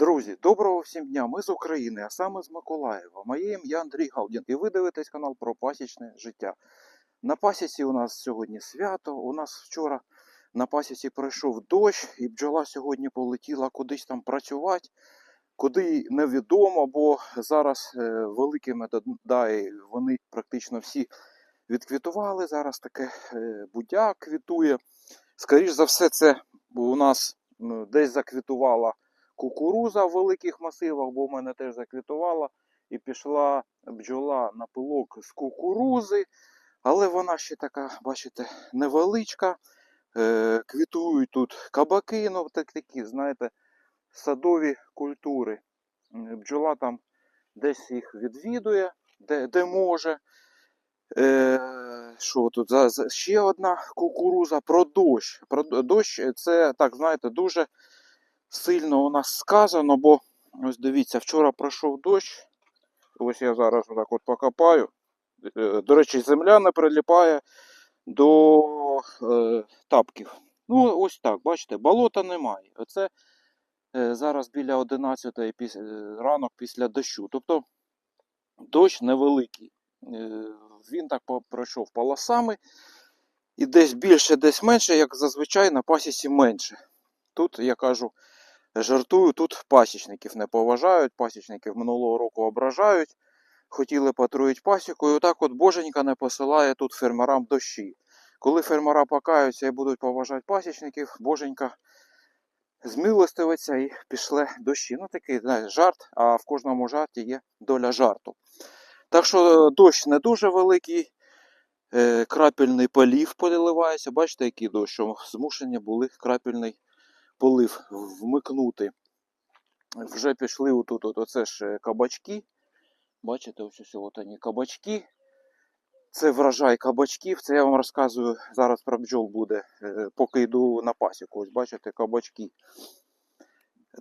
Друзі, доброго всім дня! Ми з України, а саме з Миколаєва. Моє ім'я Андрій Галдін, і ви дивитесь канал про пасічне життя. На пасіці у нас сьогодні свято. У нас вчора на пасіці пройшов дощ, і бджола сьогодні полетіла кудись там працювати, куди невідомо, бо зараз е, великі медодаї, вони практично всі відквітували. Зараз таке е, будяк квітує. Скоріше за все, це у нас десь заквітувала кукуруза в великих масивах, бо в мене теж заквітувала. І пішла бджола на пилок з кукурузи. Але вона ще така, бачите, невеличка. Е, квітують тут кабаки, ну так, такі, знаєте, садові культури. Бджола там десь їх відвідує, де, де може. Е, що тут? За, ще одна кукуруза про дощ. Про дощ це, так, знаєте, дуже сильно у нас сказано, бо ось дивіться, вчора пройшов дощ. Ось я зараз отак от покопаю. Е, До речі, земля не приліпає до е, тапків. Ну, ось так, бачите, болота немає. Оце е, зараз біля 11 піс... е, ранок після дощу. Тобто дощ невеликий. Е, Він так пройшов полосами. І десь більше, десь менше, як зазвичай на пасіці менше. Тут, я кажу, жартую, тут пасічників не поважають, пасічників минулого року ображають, хотіли потруїть пасіку, і отак от боженька не посилає тут фермерам дощі. Коли фермера покаються і будуть поважати пасічників, боженька змилостивиться і пішли дощі. Ну такий знаєш, жарт, а в кожному жарті є доля жарту. Так що е, дощ не дуже великий, е, крапельний полів поливається. Бачите, який дощ, що змушені були крапельний полив вмикнути. Вже пішли отут, от, оце ж е, кабачки. Бачите, ось ось от вони кабачки. Це врожай кабачків. Це я вам розказую зараз про бджол буде, е, поки йду на пасіку. Ось бачите, кабачки.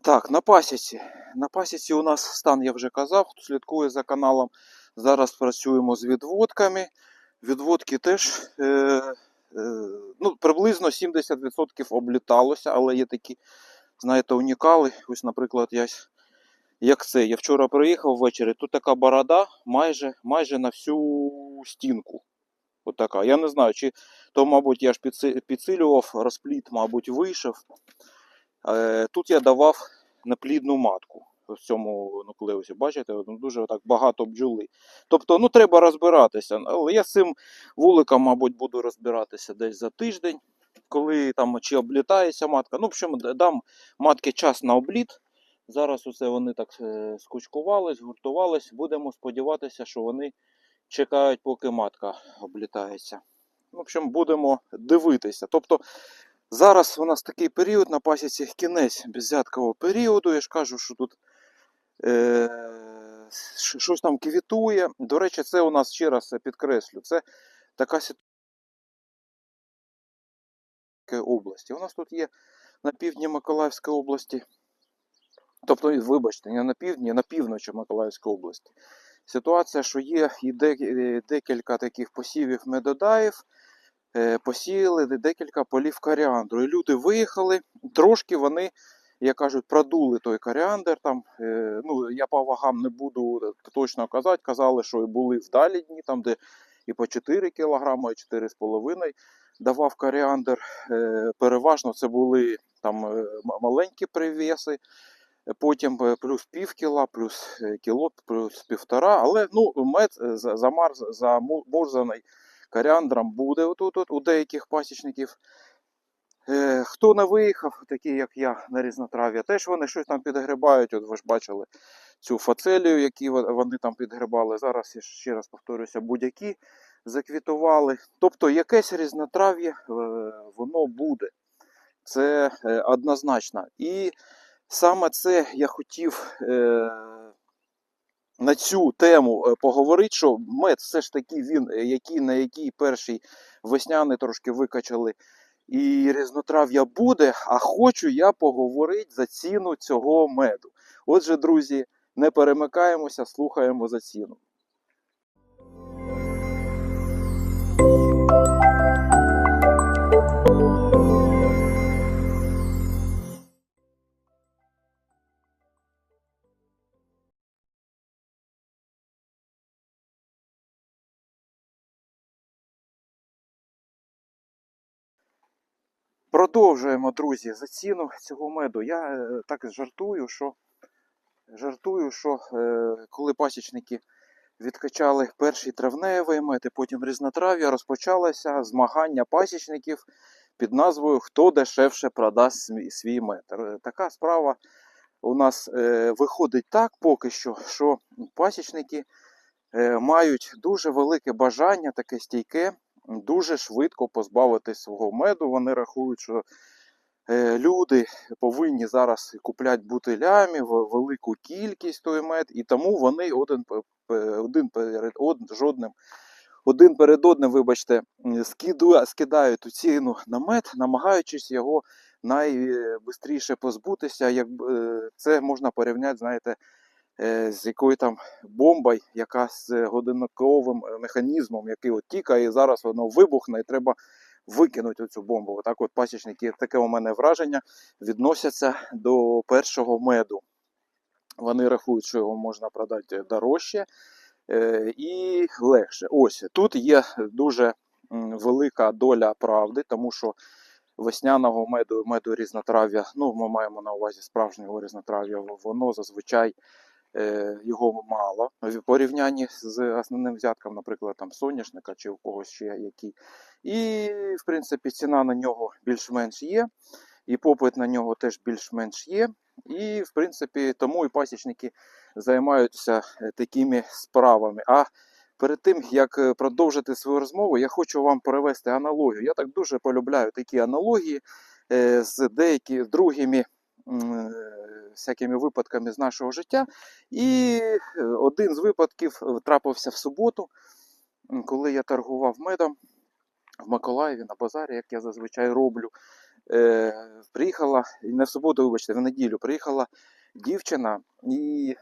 Так, на пасіці. На пасіці у нас стан, я вже казав, хто слідкує за каналом. Зараз працюємо з відводками. Відводки теж е, ну, приблизно 70% обліталося, але є такі, знаєте, унікали. Ось, наприклад, я, як це. Я вчора приїхав ввечері, тут така борода майже, майже на всю стінку. От така. Я не знаю, чи то, мабуть, я ж підсилював, розпліт, мабуть, вийшов. Е, тут я давав неплідну матку в цьому нуклеусі. Бачите, ну, дуже так багато бджоли. Тобто, ну треба розбиратися. Але я з цим вуликом, мабуть, буду розбиратися десь за тиждень, коли там чи облітається матка. Ну, в общем, дам матки час на обліт. Зараз усе вони так е, скучкувались, гуртувались. Будемо сподіватися, що вони чекають, поки матка облітається. В общем, будемо дивитися. Тобто, зараз у нас такий період на пасіці кінець беззяткового періоду. Я ж кажу, що тут щось там квітує. До речі, це у нас ще раз підкреслю. Це така ситуація області. У нас тут є на півдні Миколаївської області. Тобто, вибачте, не на півдні, а на півночі Миколаївської області. Ситуація, що є і е, декілька таких посівів медодаїв, е, посіяли декілька полів коріандру. І люди виїхали, трошки вони, як кажуть, продули той коріандр. Там, е, ну, я по вагам не буду точно казати, казали, що і були вдалі дні, там, де і по 4 кг, і 4,5 давав коріандр. Е, переважно це були там е, маленькі привіси. Потім е, плюс пів кіла, плюс е, кіло, плюс півтора. Але ну, мед е, за- замарз, замурзаний коріандром буде отут, от, у деяких пасічників. Е, хто не виїхав, такі як я на різнотрав'я, теж вони щось там підгрибають. От ви ж бачили цю фацелію, які вони там підгрибали. Зараз я ще раз повторюся, будь-які заквітували. Тобто якесь різнотрав'я е, воно буде. Це е, однозначно. І саме це я хотів на цю тему поговорити, що мед все ж таки він, який, на який перший весняний трошки викачали, і різнотрав'я буде, а хочу я поговорити за ціну цього меду. Отже, друзі, не перемикаємося, слухаємо за ціну. Продовжуємо, друзі, за ціну цього меду. Я е, так жартую, що жартую, що е, коли пасічники відкачали перший травневий мед, і потім різнотрав'я, розпочалося змагання пасічників під назвою Хто дешевше продасть свій мед. Така справа у нас е, виходить так поки що, що пасічники мають дуже велике бажання, таке стійке, дуже швидко позбавитись свого меду. Вони рахують, що е, люди повинні зараз купляти бутилями велику кількість той мед, і тому вони один, один перед од- жодним. Один перед одним, вибачте, скидають ту ціну на мед, намагаючись його найбистріше позбутися. Як е, це можна порівняти, знаєте, з якою там бомбою, яка з годинниковим е, механізмом, який от тікає, і зараз воно вибухне, і треба викинути цю бомбу. Отак от пасічники, таке у мене враження, відносяться до першого меду. Вони рахують, що його можна продати дорожче е, і легше. Ось тут є дуже велика доля правди, тому що весняного меду, меду різнотрав'я, ну ми маємо на увазі справжнього різнотрав'я, воно зазвичай е, його мало в порівнянні з основним взятком, наприклад, там соняшника чи у когось ще які. І, в принципі, ціна на нього більш-менш є, і попит на нього теж більш-менш є. І, в принципі, тому і пасічники займаються е, такими справами. А перед тим, як е, продовжити свою розмову, я хочу вам привести аналогію. Я так дуже полюбляю такі аналогії е, з деякими другими е, всякими випадками з нашого життя. І е, один з випадків е, трапився в суботу, коли я торгував медом в Миколаєві на базарі, як я зазвичай роблю. Е, приїхала, не в суботу, вибачте, в неділю приїхала дівчина і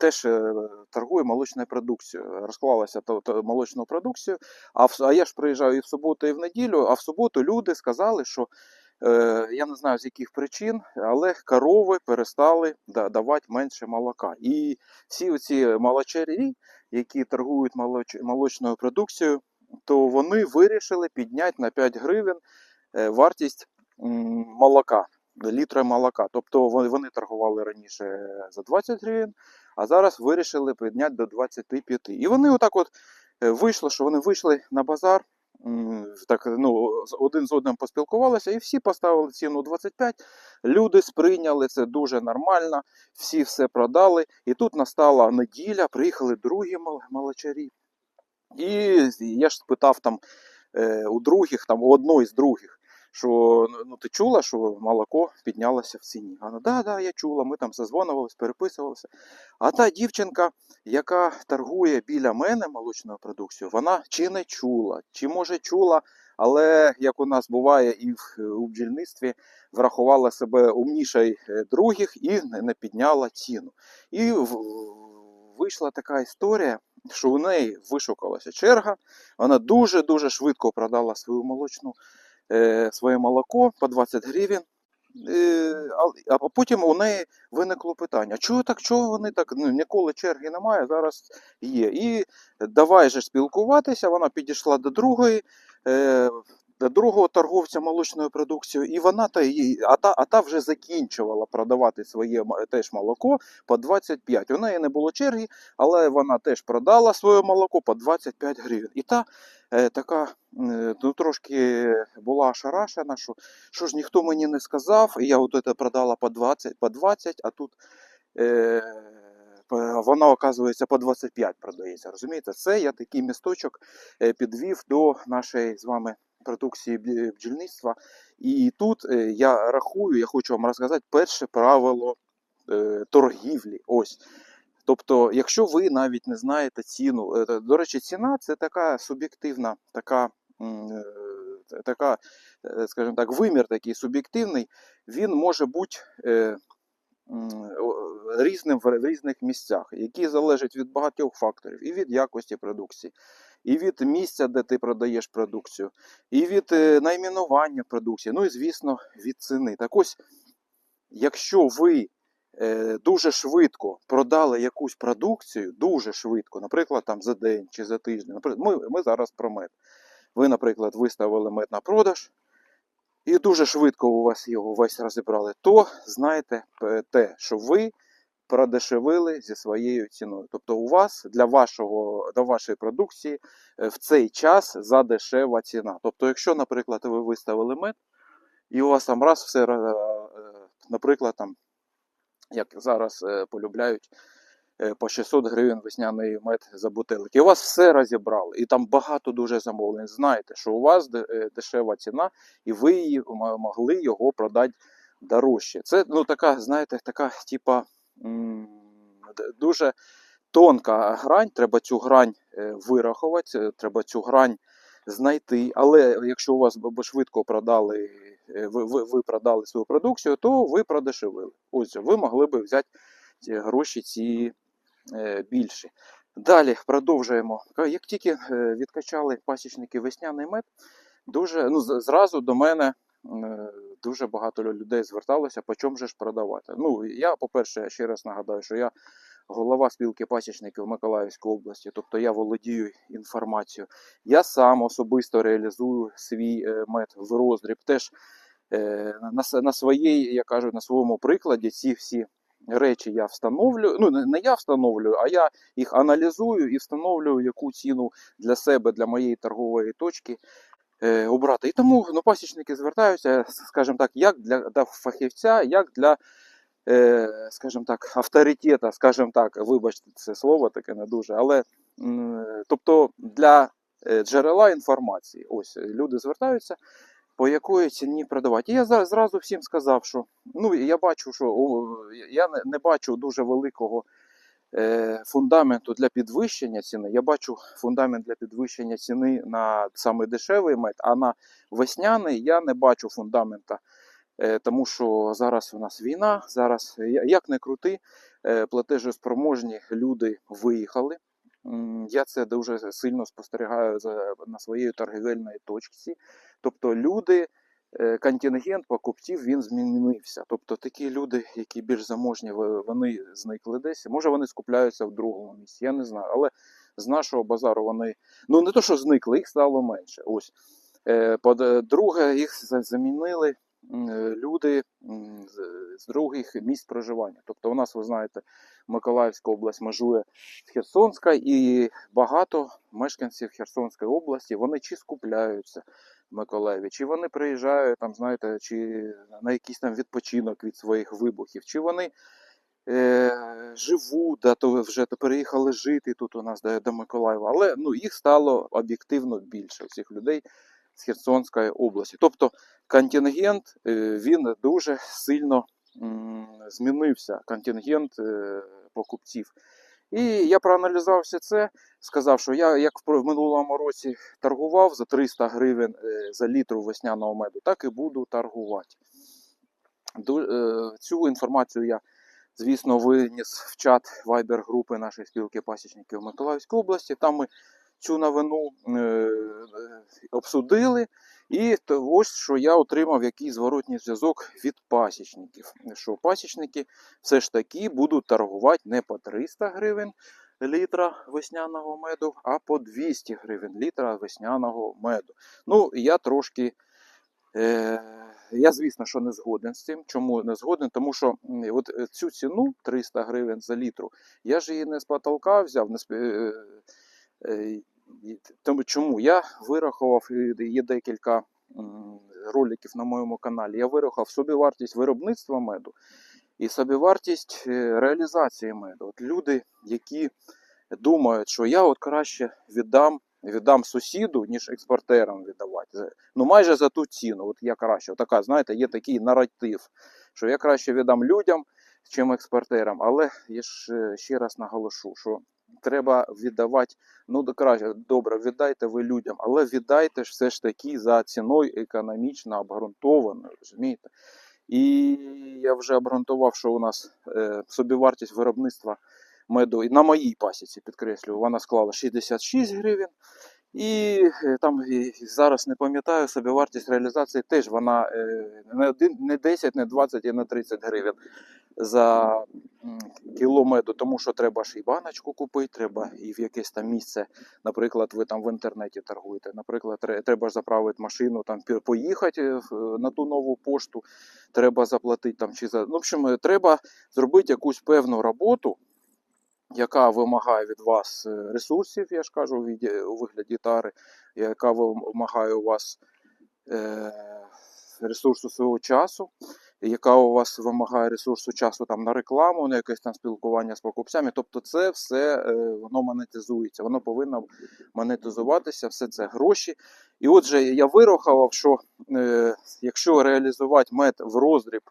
теж е, торгує молочною продукцією. Розклалася то, то молочну продукцію. А, в, а я ж приїжджаю і в суботу, і в неділю, а в суботу люди сказали, що е, я не знаю з яких причин, але корови перестали давати менше молока. І всі оці молочарі, які торгують молоч, молочною продукцією, то вони вирішили підняти на 5 гривень е, вартість молока, літра молока. Тобто вони торгували раніше за 20 гривень, а зараз вирішили підняти до 25. І вони отак от е, вийшло, що вони вийшли на базар, так, ну, один з одним поспілкувалися, і всі поставили ціну 25. Люди сприйняли це дуже нормально, всі все продали. І тут настала неділя, приїхали другі малачарі. І я ж спитав там е, у других, там у одної з других, що ну ти чула, що молоко піднялося в ціні? Вона, да, да, я чула, ми там зазвонювалися, переписувалися. А та дівчинка, яка торгує біля мене молочною продукцією, вона чи не чула, чи може чула, але як у нас буває і в, у бджільництві, врахувала себе умнішою е, других і не, підняла ціну. І в- вийшла така історія, що у неї вишукалася черга, вона дуже-дуже швидко продала свою молочну, своє молоко по 20 гривень. Е, а, потім у неї виникло питання: чого так, чого вони так? Ну, ніколи черги немає, зараз є. І давай же спілкуватися. Вона підійшла до другої. Другого торговця молочною продукцією, і вона та її, а та, а та вже закінчувала продавати своє теж молоко по 25. У неї не було черги, але вона теж продала своє молоко по 25 гривень. І та е, така е, ну, трошки була ошарашена, що, що ж ніхто мені не сказав, і я от це продала по 20, по 20, а тут е, вона, оказується, по 25 продається. Розумієте, це я такий місточок е, підвів до нашої з вами продукції бджільництва. І тут е, я рахую, я хочу вам розказати перше правило е, торгівлі. Ось. Тобто, якщо ви навіть не знаєте ціну, е, до речі, ціна це така суб'єктивна, така, е, така, е, скажімо так, вимір такий суб'єктивний, він може бути е, різним в різних місцях, які залежать від багатьох факторів, і від якості продукції, і від місця, де ти продаєш продукцію, і від е, найменування продукції, ну і звісно, від ціни. Так ось, якщо ви е, дуже швидко продали якусь продукцію, дуже швидко, наприклад, там за день чи за тиждень. Наприклад, ми, ми зараз про мед. Ви, наприклад, виставили мед на продаж, і дуже швидко у вас його весь розібрали, то знайте е, те, що ви продешевили зі своєю ціною. Тобто у вас для вашого для вашої продукції е, в цей час задешева ціна. Тобто, якщо, наприклад, ви виставили мед, і у вас там раз все, е, наприклад, там, як зараз е, полюбляють по 600 гривень весняний мед за бутилик. І у вас все розібрали, і там багато дуже замовлень. Знаєте, що у вас дешева ціна, і ви її могли його продати дорожче. Це ну така, знаєте, така, типа дуже тонка грань. Треба цю грань е, вирахувати, е, треба цю грань знайти. Але якщо у вас швидко продали, е, ви, ви, ви продали свою продукцію, то ви продешевили. Ось ви могли би взяти ці гроші ці більші. Далі продовжуємо. Як тільки відкачали пасічники весняний мед, дуже ну, зразу до мене дуже багато людей зверталося, по чому же ж продавати. Ну, я, по-перше, ще раз нагадаю, що я голова спілки пасічників Миколаївської області, тобто я володію інформацією. Я сам особисто реалізую свій е, мед в роздріб. Теж е, на, на своїй, я кажу, на своєму прикладі ці всі речі я встановлюю. Ну, не я встановлюю, а я їх аналізую і встановлюю, яку ціну для себе, для моєї торгової точки обрати. І тому ну, пасічники звертаються, скажімо так, як для, для фахівця, як для, е, скажімо так, авторитета, скажімо так, вибачте, це слово таке не дуже, але тобто для е, джерела інформації. Ось е, люди звертаються. По якої ціні продавати. І я зразу всім сказав, що ну я бачу, що я не, бачу дуже великого е, фундаменту для підвищення ціни. Я бачу фундамент для підвищення ціни на саме дешевий мед, а на весняний я не бачу фундамента. Е, тому що зараз у нас війна, зараз як не крути, е, платежоспроможні люди виїхали. Я це дуже сильно спостерігаю на своїй торгівельній точці. Тобто люди, е, контингент покупців він змінився. Тобто такі люди, які більш заможні, вони зникли десь. Може вони скупляються в другому місці, я не знаю. Але з нашого базару вони ну не то, що зникли, їх стало менше. Ось. Е, По-друге, їх замінили е, люди з- других місць проживання. Тобто, у нас, ви знаєте, Миколаївська область межує з Херсонська, і багато мешканців Херсонської області вони чи скупляються Миколаєві, чи вони приїжджають там, знаєте, чи на якийсь там відпочинок від своїх вибухів, чи вони е, живуть, да, то вже то переїхали жити тут у нас до, до Миколаєва. Але ну, їх стало об'єктивно більше цих людей з Херсонської області. Тобто контингент е, він дуже сильно м, змінився. Контингент е, покупців. І я проаналізував все це, сказав, що я як в минулому році торгував за 300 гривень е, за літру весняного меду, так і буду торгувати. Е, Цю інформацію я, звісно, виніс в чат Viber групи нашої спілки пасічників Миколаївської області. Там ми цю новину е, обсудили. І ось що я отримав який зворотній зв'язок від пасічників. Що пасічники все ж таки будуть торгувати не по 300 гривень літра весняного меду, а по 200 гривень літра весняного меду. Ну, я трошки. Е, я, звісно, що не згоден з цим. Чому не згоден? Тому що от е, цю ціну 300 гривень за літру, я ж її не з потолка взяв, не з, е, тому чому я вирахував, є декілька роликів на моєму каналі. Я вирахував собівартість виробництва меду і собівартість е, реалізації меду. От люди, які думають, що я от краще віддам. Віддам сусіду, ніж експортерам віддавати. Ну майже за ту ціну. От я краще. Така, знаєте, є такий наратив, що я краще віддам людям, чим експортерам. Але я ж е, ще раз наголошу, що треба віддавати. Ну, до краще, добре, віддайте ви людям, але віддайте ж все ж таки за ціною економічно обґрунтованою, розумієте? І я вже обґрунтував, що у нас е, собівартість виробництва меду і на моїй пасіці, підкреслюю, вона склала 66 гривень. І е, там і зараз не пам'ятаю, собівартість реалізації теж вона е, не, один, не 10, не 20, а не 30 гривень за кіло меду, тому що треба ж і баночку купити, треба і в якесь там місце. Наприклад, ви там в інтернеті торгуєте. Наприклад, треба ж заправити машину, там поїхати е, на ту нову пошту, треба заплатити там чи за. Ну, в общем, е, треба зробити якусь певну роботу, яка вимагає від вас е, ресурсів, я ж кажу, у вигляді тари, яка вимагає у вас ресурсу свого часу, яка у вас вимагає ресурсу часу там на рекламу, на якесь там спілкування з покупцями. Тобто, це все е, воно монетизується, воно повинно монетизуватися, все це гроші. І отже, я вирахував, що е, якщо реалізувати мед в роздріб,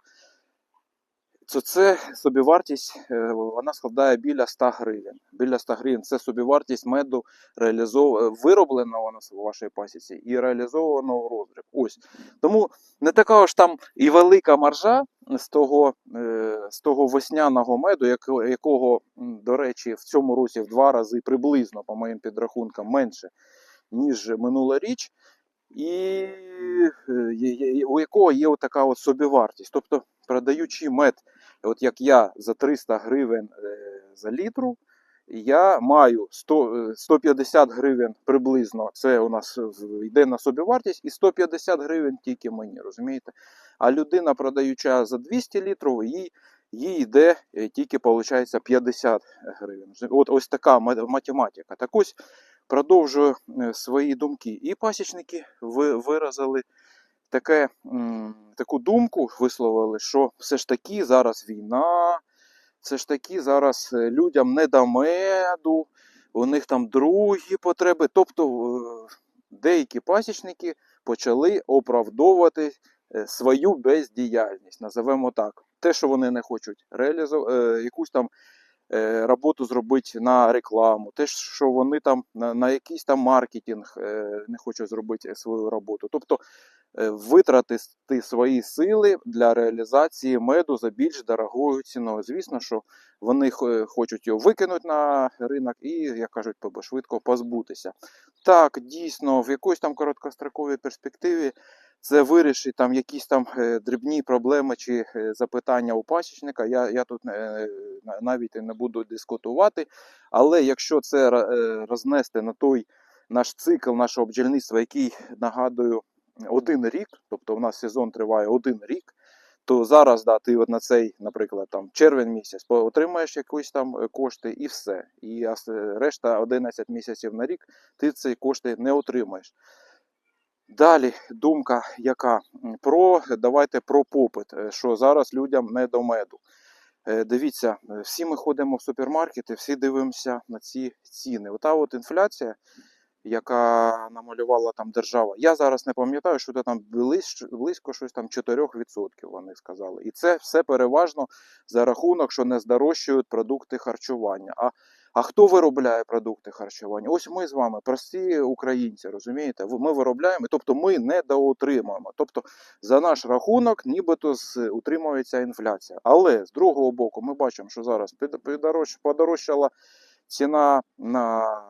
то це собівартість е, вона складає біля 100 гривень. Біля 100 гривень це собівартість меду реалізов... виробленого на вашій пасіці і реалізованого роздріб. Ось. Тому не така ж там і велика маржа з того, е, з того весняного меду, якого, до речі, в цьому році в два рази приблизно, по моїм підрахункам, менше, ніж минулоріч. І е, є- є- у якого є така от собівартість. Тобто, продаючи мед, от як я за 300 гривень е, за літру, я маю 100, е, 150 гривень приблизно. Це у нас йде на собівартість, і 150 гривень тільки мені, розумієте? А людина, продаюча за 200 літрів, їй, їй йде е, тільки, виходить, 50 гривень. От ось така математика. Так ось продовжую е, свої думки. І пасічники виразили таке, таку думку, висловили, що все ж таки зараз війна, все ж таки зараз е, людям не до меду, у них там другі потреби. Тобто е, деякі пасічники почали оправдовувати е, свою бездіяльність, називаємо так. Те, що вони не хочуть реалізувати, якусь там роботу зробити на рекламу, те, що вони там на, якийсь там маркетинг не хочуть зробити свою роботу. Тобто витратити свої сили для реалізації меду за більш дорогою ціною. Звісно, що вони хочуть його викинути на ринок і, як кажуть, швидко позбутися. Так, дійсно, в якоїсь там короткостроковій перспективі це вирішить там якісь там е, дрібні проблеми чи е, запитання у пасічника. Я, я тут е, навіть не буду дискутувати. Але якщо це е, рознести на той наш цикл нашого бджільництва, який нагадую один рік, тобто у нас сезон триває один рік, то зараз да, ти от на цей, наприклад, там червень місяць отримаєш якісь там е, кошти і все. І решта 11 місяців на рік ти ці кошти не отримаєш. Далі думка, яка про давайте про попит, е, що зараз людям не до меду. Е, Дивіться, всі ми ходимо в супермаркети, всі дивимося на ці ціни. Ота от інфляція, яка намалювала там держава. Я зараз не пам'ятаю, що це там близько, щось там 4% вони сказали. І це все переважно за рахунок, що не здорожчують продукти харчування. А а хто виробляє продукти харчування? Ось ми з вами, прості українці, розумієте? Ми виробляємо, тобто ми не доотримуємо. Тобто за наш рахунок нібито утримується інфляція. Але з другого боку, ми бачимо, що зараз подорожчала ціна на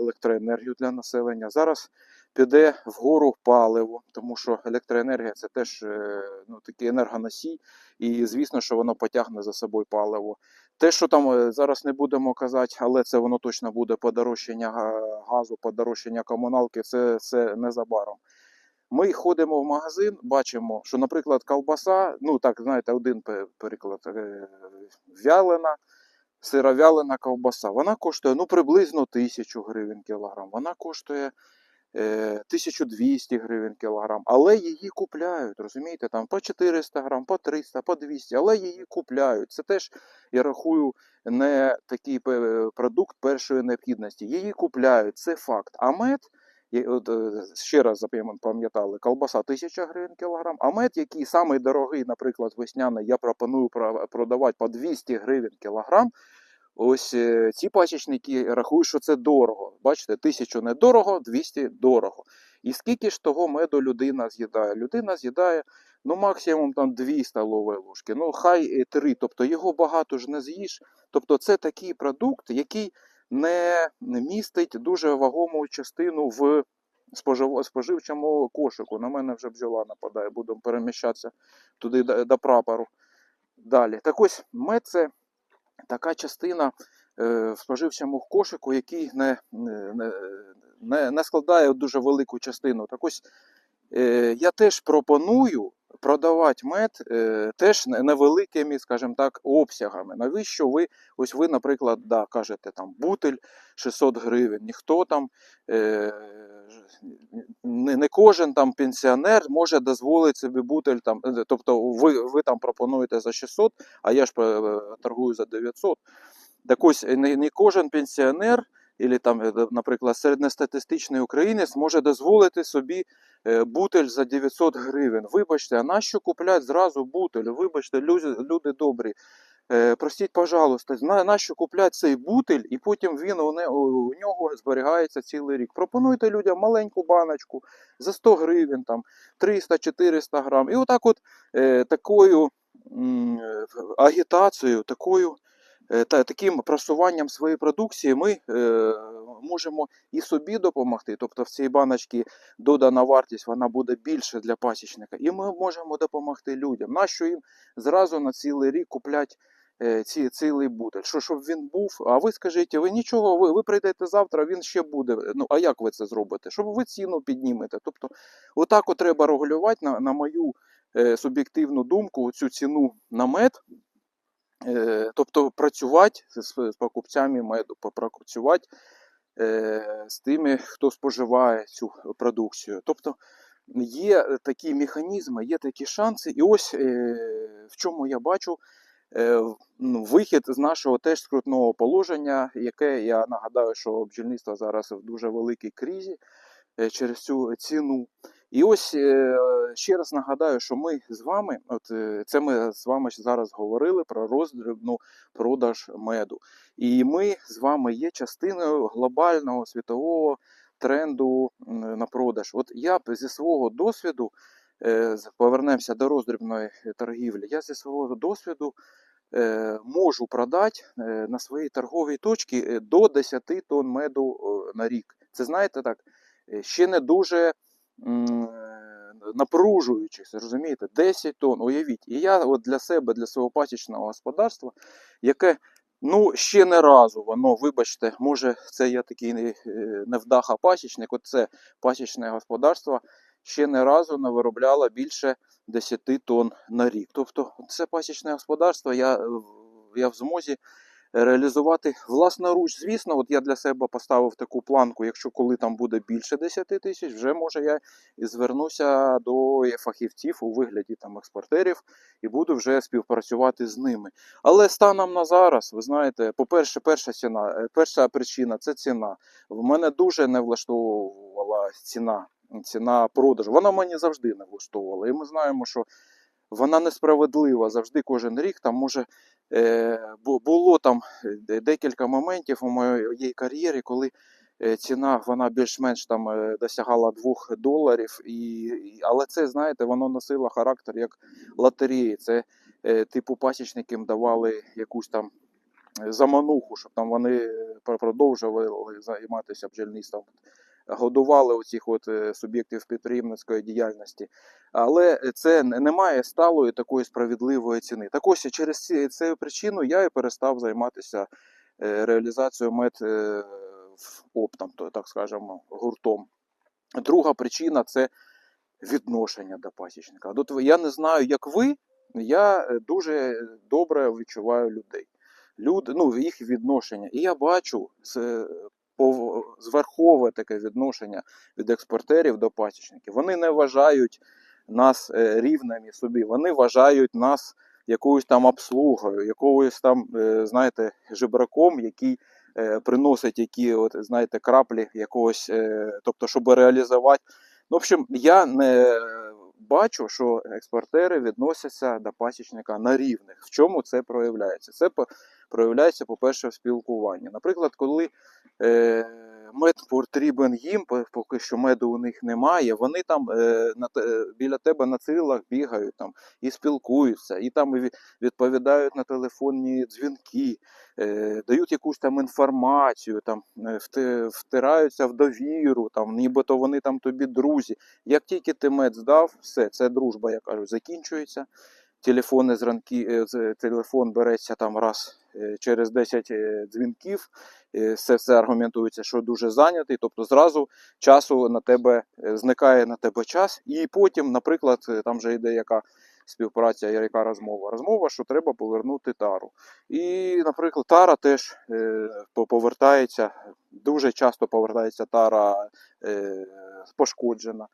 електроенергію для населення. Зараз піде вгору паливо, тому що електроенергія це теж е, ну, такий енергоносій, і звісно, що воно потягне за собою паливо. Те, що там е, зараз не будемо казати, але це воно точно буде подорожчання газу, подорожчання комуналки, це, це незабаром. Ми ходимо в магазин, бачимо, що, наприклад, ковбаса, ну так, знаєте, один приклад, е, вялена, сировялена ковбаса, вона коштує ну, приблизно 1000 гривень кілограм. Вона коштує е, 1200 гривень кілограм, але її купляють, розумієте, там по 400 грам, по 300, по 200, але її купляють. Це теж, я рахую, не такий продукт першої необхідності. Її купляють, це факт. А мед, е, ще раз пам'ятали, колбаса 1000 гривень кілограм, а мед, який самий дорогий, наприклад, весняний, я пропоную продавати по 200 гривень кілограм. Ось е, ці пасічники рахують, що це дорого. Бачите, тисячу недорого, 200 дорого. І скільки ж того меду людина з'їдає? Людина з'їдає ну максимум там 2 столові ложки, ну хай 3, тобто його багато ж не з'їш. Тобто це такий продукт, який не містить дуже вагому частину в спожив- споживчому кошику. На мене вже бджола нападає, будемо переміщатися туди до, прапору. Далі. Так ось мед це така частина е, в споживчому кошику, який не, не, не, не складає дуже велику частину. Так ось е, я теж пропоную продавати мед е, теж невеликими, скажімо так, обсягами. Навіщо ви, ось ви, наприклад, да, кажете там бутель 600 гривень, ніхто там. Е, не, кожен там пенсіонер може дозволити собі бутель там, е, тобто ви, ви там пропонуєте за 600, а я ж торгую за 900. Так ось не кожен пенсіонер, або там, е, наприклад, середньостатистичний українець може дозволити собі е, бутель за 900 гривень. Вибачте, а нащо купляти зразу бутель? Вибачте, люди, люди добрі. Е, Простіть, пожалуйста, на, нащо купляти цей бутель, і потім він у, нього зберігається цілий рік. Пропонуйте людям маленьку баночку за 100 гривень, там 300-400 грам. І отак от такою агітацією, такою, та, таким просуванням своєї продукції ми е, можемо і собі допомогти. Тобто в цій баночці додана вартість вона буде більше для пасічника, і ми можемо допомогти людям. Нащо їм зразу на цілий рік куплять е, ці, цілий бутель? Що, щоб він був? А ви скажіть, ви нічого, ви, ви прийдете завтра, він ще буде. Ну а як ви це зробите? Щоб ви ціну піднімете. Тобто, отак от треба регулювати на, на мою е, суб'єктивну думку, цю ціну на мед. Е, тобто працювати з, покупцями меду, попрацювати е, з тими, хто споживає цю продукцію. Тобто є такі механізми, є такі шанси, і ось е, в чому я бачу е, ну, вихід з нашого теж скрутного положення, яке я нагадаю, що бджільництво зараз в дуже великій кризі е, через цю ціну. І ось е, ще раз нагадаю, що ми з вами, от е, це ми з вами зараз говорили про роздрібну продаж меду. І ми з вами є частиною глобального світового тренду на продаж. От я зі свого досвіду е, повернемося до роздрібної торгівлі. Я зі свого досвіду можу продати на своїй торговій точці до 10 тонн меду на рік. Це знаєте так, ще не дуже напружуючись, розумієте, 10 тонн, уявіть. І я от для себе, для свого пасічного господарства, яке ну ще не разу воно, вибачте, може, це я такий не- невдаха пасічник, от це пасічне господарство ще не разу не виробляло більше 10 тонн на рік. Тобто, це пасічне господарство, я, я в змозі реалізувати власноруч. Звісно, от я для себе поставив таку планку, якщо коли там буде більше 10 тисяч, вже може я і звернуся до фахівців у вигляді там експортерів і буду вже співпрацювати з ними. Але станом на зараз, ви знаєте, по-перше, перша ціна, е, перша причина це ціна. В мене дуже не влаштовувала ціна. Ціна продажу. Вона мені завжди не влаштовувала. І ми знаємо, що вона несправедлива завжди кожен рік. Там може е, було там е, декілька моментів у моїй кар'єрі, коли е, ціна вона більш-менш там е, досягала 2 доларів. І, але це, знаєте, воно носило характер як лотереї. Це е, типу пасічники давали якусь там замануху, щоб там вони продовжували займатися бджільництвом. Годували оцих от е, суб'єктів підприємницької діяльності, але це не має сталої такої справедливої ціни. Так ось через цю причину я і перестав займатися е, реалізацією мед е, оптом, так скажемо, гуртом. Друга причина це відношення до пасічника. Я не знаю, як ви, я дуже добре відчуваю людей. Люди, ну, їх відношення. І я бачу пов- зверхове таке відношення від експортерів до пасічників. Вони не вважають нас е, рівними собі, вони вважають нас якоюсь там обслугою, якоюсь там, е, знаєте, жебраком, який е, приносить які, от, знаєте, краплі якогось, тобто, щоб реалізувати. Ну, в общем, я не бачу, що експортери відносяться до пасічника на рівних. В чому це проявляється? Це проявляється, по-перше, в спілкуванні. Наприклад, коли е, мед потрібен їм, поки що меду у них немає, вони там е, на, те- біля тебе на цилах бігають там, і спілкуються, і там відповідають на телефонні дзвінки, е, дають якусь там інформацію, там, е, втираються в довіру, там, нібито вони там тобі друзі. Як тільки ти мед здав, все, це дружба, я кажу, закінчується. Телефонні дзвінки, е, телефон береться там раз е, через 10 е, дзвінків. Е, Все аргументується, що дуже зайнятий, тобто зразу часу на тебе е, зникає на тебе час, і потім, наприклад, е, там вже йде яка співпраця, яка розмова. Розмова, що треба повернути тару. І, наприклад, тара теж е, повертається, дуже часто повертається тара е, пошкоджена.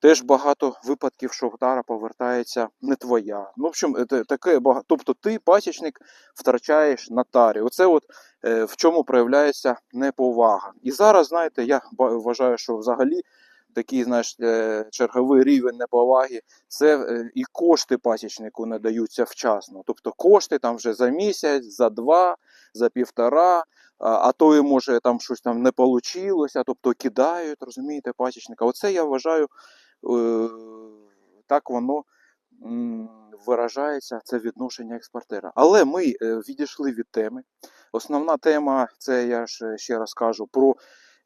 Теж багато випадків, що тара повертається не твоя. Ну, в общем, е, таке багато. Тобто ти, пасічник, втрачаєш на тарі. Оце от е, в чому проявляється неповага. І зараз, знаєте, я вважаю, що взагалі такий, знаєш, е, черговий рівень неповаги це е, і кошти пасічнику не даються вчасно. Тобто кошти там вже за місяць, за два, за півтора, а, то і може там щось там не вийшло, тобто кидають, розумієте, пасічника. Оце я вважаю, так воно виражається, це відношення експортера. Але ми е, відійшли від теми. Основна тема, це я ж ще раз кажу, про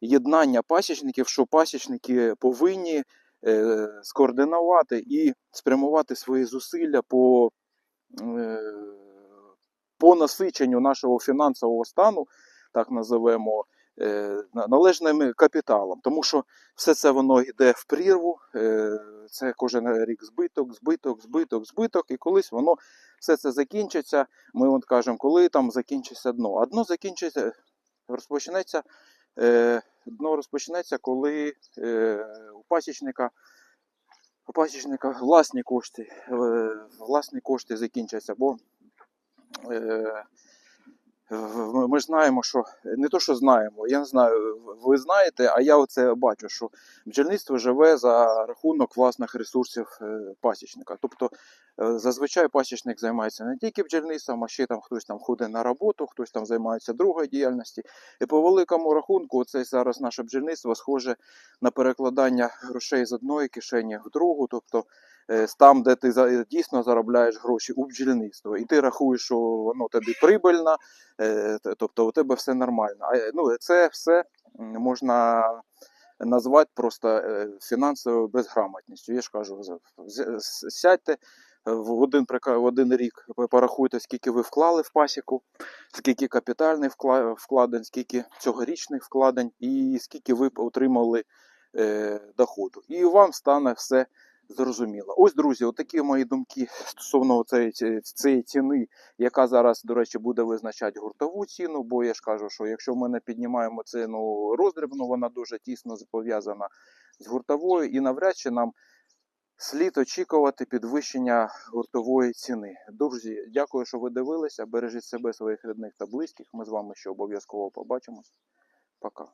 єднання пасічників, що пасічники повинні е, скоординувати і спрямувати свої зусилля по, е, по насиченню нашого фінансового стану, так називаємо, е, на- належним капіталом. Тому що все це воно йде в прірву, е, це кожен рік збиток, збиток, збиток, збиток, і колись воно все це закінчиться. Ми от кажемо, коли там закінчиться дно. А дно закінчиться, розпочнеться. Е, дно розпочнеться, коли е, у пасічника у пасічника власні кошти, е, власні кошти закінчаться, бо е, ми ж знаємо, що не то, що знаємо, я не знаю, ви знаєте, а я оце бачу, що бджільництво живе за рахунок власних ресурсів е, пасічника. Тобто е, зазвичай пасічник займається не тільки бджільництвом, а ще там хтось там ходить на роботу, хтось там займається другою діяльністю. І по великому рахунку, це зараз наше бджільництво схоже на перекладання грошей з одної кишені в другу. Тобто е, там, де ти за- дійсно заробляєш гроші у бджільництво, і ти рахуєш, що воно тобі прибильно, е, тобто у тебе все нормально. Е, ну, це все можна назвати просто е, фінансовою безграмотністю. Я ж кажу, сядьте е, в один, в один рік, ви порахуйте, скільки ви вклали в пасіку, скільки капітальних вкла- вкладень, скільки цьогорічних вкладень і скільки ви отримали е, доходу. І вам стане все зрозуміло. Ось, друзі, отакі мої думки стосовно цієї, ціни, яка зараз, до речі, буде визначати гуртову ціну, бо я ж кажу, що якщо ми не піднімаємо ціну роздрібну, вона дуже тісно пов'язана з гуртовою, і навряд чи нам слід очікувати підвищення гуртової ціни. Друзі, дякую, що ви дивилися. Бережіть себе, своїх рідних та близьких. Ми з вами ще обов'язково побачимось. Пока.